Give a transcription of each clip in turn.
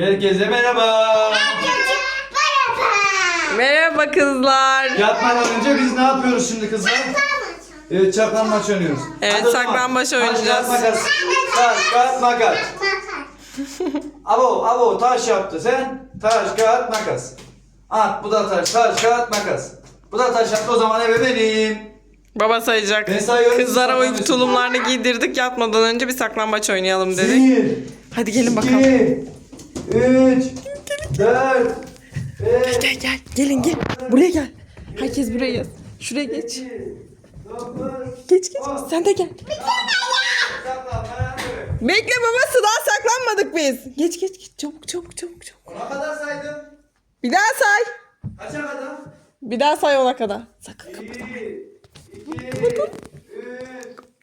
Herkese merhaba. Merhaba kızlar. Yatmadan önce biz ne yapıyoruz şimdi kızlar? Evet çaklanmaç oynuyoruz. Evet, Hadi o zaman. saklambaç Taş, oynayacağız. kağıt, makas. Taş, kağıt, makas. Abo, abo taş yaptı sen. Taş, kağıt, makas. At bu da taş, taş, kağıt, makas. Bu da taş yaptı o zaman eve benim. Baba sayacak. Ben sayıyorum, Kızlara uyku tulumlarını giydirdik yatmadan önce bir saklambaç oynayalım dedik. Bir, Hadi gelin bakalım. iki, üç, dört, beş, Gel gel gelin gel. Buraya gel. Herkes buraya. Şuraya geç. Geç geç. Sen de gel. Bekle babası daha saklanmadık biz. Geç geç geç. Çabuk çabuk çabuk çabuk. Ona kadar saydım. Bir daha say. Kaça kadar? Bir daha say ona kadar. Sakın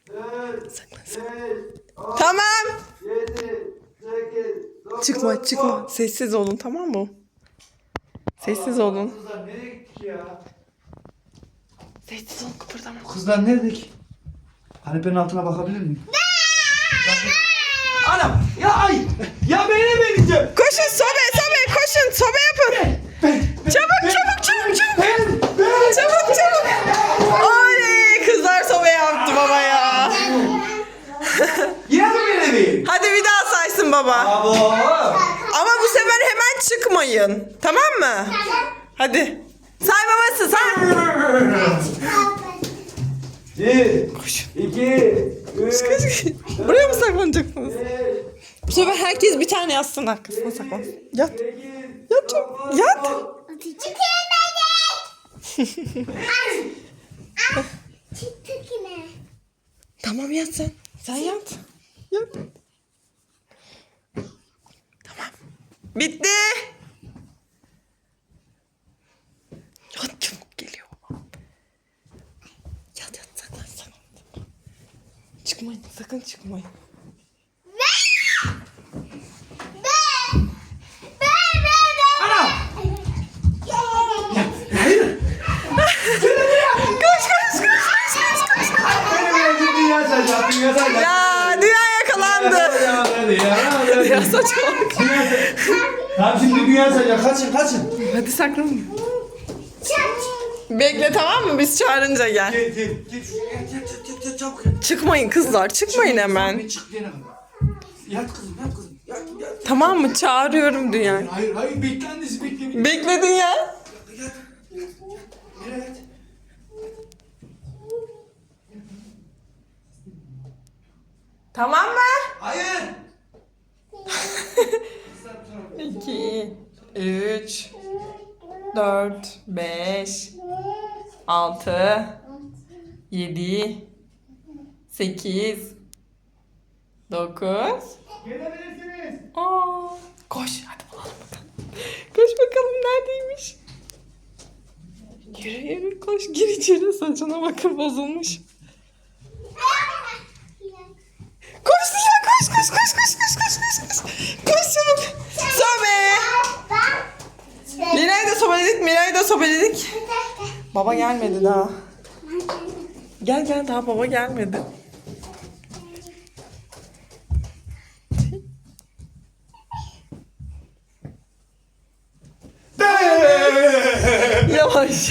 dört, Saklan saklan. Tamam. yedi, sekiz, dokuz, Çıkma çıkma. Sessiz olun tamam mı? Sessiz olun. Kızlar nereye gittik ya? Sessiz olun kıpırdama. Kızlar nerede ki? Kanepenin altına bakabilir miyim? Anam! Ya ay! Ya beni vereceğim! Koşun sobe sobe koşun sobe yapın. Baba. Abo! Ama bu sefer hemen çıkmayın. Tamam mı? Hadi. Say babası say. Bir, Koşun. iki, üç, Koş, koş. Buraya mı saklanacaksınız? Bu sefer herkes bir tane yazsın arkasına saklansın. Yat. sekiz, Yat çabuk. Yat. on. Tamam yat sen. Sen yat. Yat. Tamam. Bitti. Yat çabuk geliyor. Yat yat saklan saklan. Çıkmayın sakın çıkmayın. Koş koş koş koş koş koş. Benim evde dünya sayacak, dünya sayacak. Ya dünya yakalandı. Ya saçmalık. Tamam şimdi dünya sayacak. Kaçın kaçın. Hadi saklanın. Bekle tamam mı? Biz çağırınca gel. Gel gel gel. şuraya, Gel gel gel gel çabuk gel. Çıkmayın kızlar çıkmayın hemen. Çık diyene kadar. Yat kızım yat kızım. Yat yat. Tamam mı? Çağırıyorum dünyayı. Hayır hayır bekle annesi bekle. bekle. Bekledin ya. Yat. Yere yat. Tamam mı? Hayır. 2, 3, 4, 5, 6, 7, 8, 9. Gelebilirsiniz. Aa, koş hadi bulalım bakalım. Koş bakalım neredeymiş. Yürü yürü koş gir içeri saçına bakın bozulmuş. Sobeledik. Baba gelmedi daha. Gel gel daha baba gelmedi. Yavaş.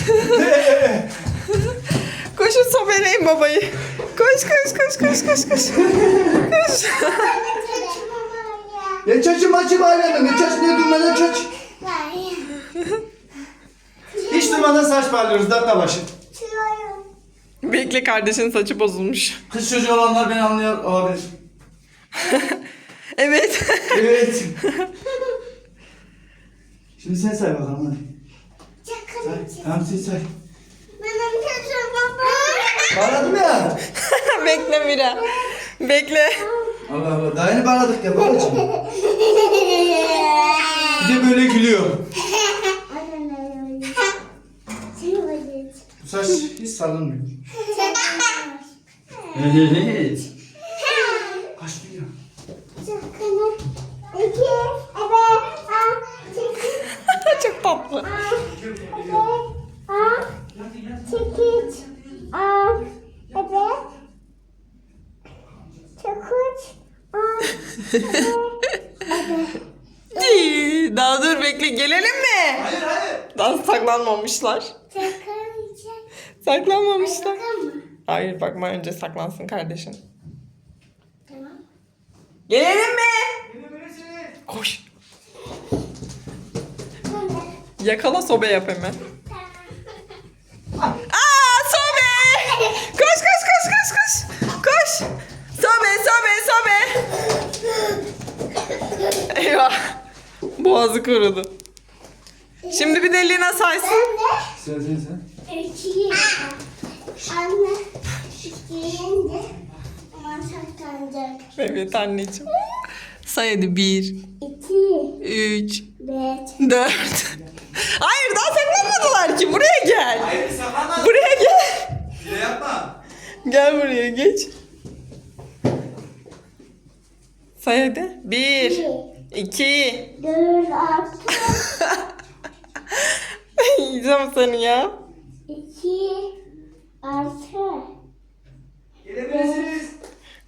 Koşun sobeleyin babayı. Koş koş koş koş koş koş. Koş. Ne çaçı maçı bağlayalım. Ne çaç ne durmadan çaç. Hiç durmadan saç bağlıyoruz. Dakika başı. Bekle kardeşin saçı bozulmuş. Kız çocuğu olanlar beni anlıyor olabilir. Evet. Evet. Şimdi sen say bakalım hadi. Say. Tamam sen say. Bağladım ya. Bekle Mira. Bekle. Allah Allah. Daha yeni bağladık ya babacığım. Bir de böyle gülüyor. Saç hiç salınmıyor. Evet. Kaç milyon? Çok tatlı. Çekiç. Değil. Daha dur bekle gelelim mi? Hayır hayır. Daha saklanmamışlar. Saklanmamışlar. Hayır bakma önce saklansın kardeşin. Tamam. Gelelim mi? Gelebilirsiniz. Koş. Yakala sobe yap hemen. Aa sobe! Koş koş koş koş koş. Koş. Sobe sobe sobe. Eyvah. Boğazı kurudu. Şimdi bir de Lina saysın. Ben de Sen sen sen. ikiyi anne aman saklanacak. Evet anneciğim. Say hadi. Bir, İki, üç, beş, dört. Hayır daha saklanmadılar ki. Buraya gel. Hayır saklanma. Buraya gel. Hile yapma. Gel buraya geç. Say hadi. Bir, iki, iki. dört, Yiyeceğim seni ya. İki, altı. Gelebilirsiniz.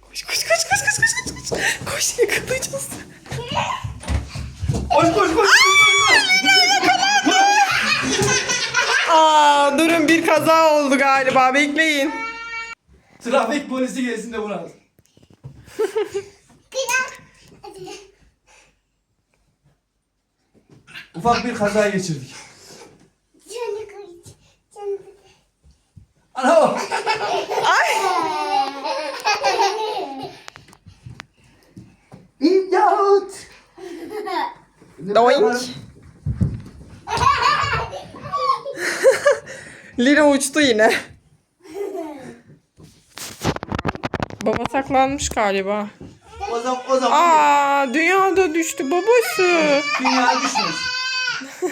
Koş koş koş koş koş koş koş koş. Koş yakalayacağız. Koş koş koş. Aa durun bir kaza oldu galiba bekleyin. Trafik polisi gelsin de buna. Ufak bir kaza geçirdik. Ana o. Ay. İmdat. Doink. Lina uçtu yine. Baba saklanmış galiba. O zaman o zaman Aa dünyada düştü babası. dünya düşmüş.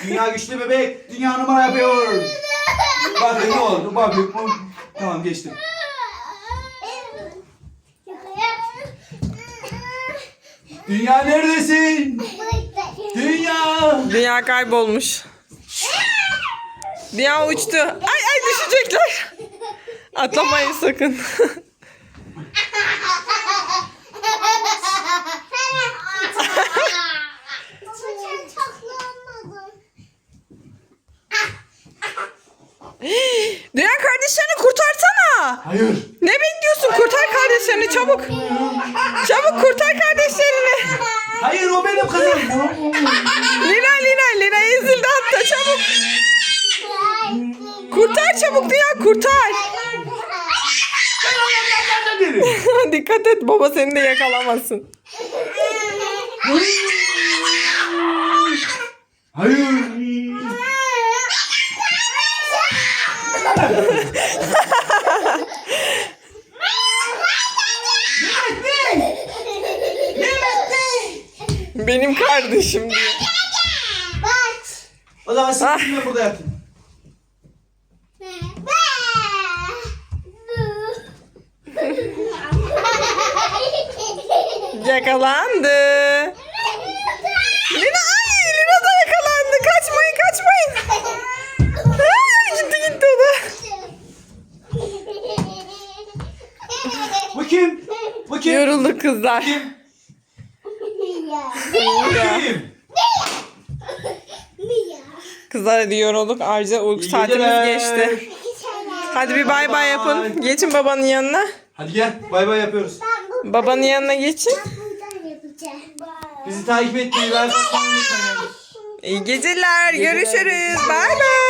Dünya güçlü bebek. Dünya numara yapıyor. Bakın ne oldu? Bakın. Tamam geçtim. Dünya neredesin? Dünya. Dünya kaybolmuş. Dünya uçtu. Ay ay düşecekler. Atlamayın sakın. Dünya kardeşlerini kurtarsana. Hayır. Ne bekliyorsun? Kurtar kardeşlerini çabuk. Çabuk kurtar kardeşlerini. Hayır o benim kızım. Lina Lina Lina ezildi hatta çabuk. Kurtar çabuk Dünya kurtar. Dikkat et baba seni de yakalamasın. O zaman siz Ah. bizimle burada yatın. Yakalandı. Lina ay Lina da yakalandı. Kaçmayın kaçmayın. Ay, gitti gitti o da. Bu kim? Bu kim? Yoruldu kızlar. Kim? Ya. Kim? Hadi yorulduk. Ayrıca uyku İyi geceler. geçti. Hadi bir bay bay yapın. Geçin babanın yanına. Hadi gel. Bay bay yapıyoruz. Babanın yanına geçin. Bizi takip etmeyi, atmayı unutmayın. İyi geceler. Görüşürüz. Bay bay.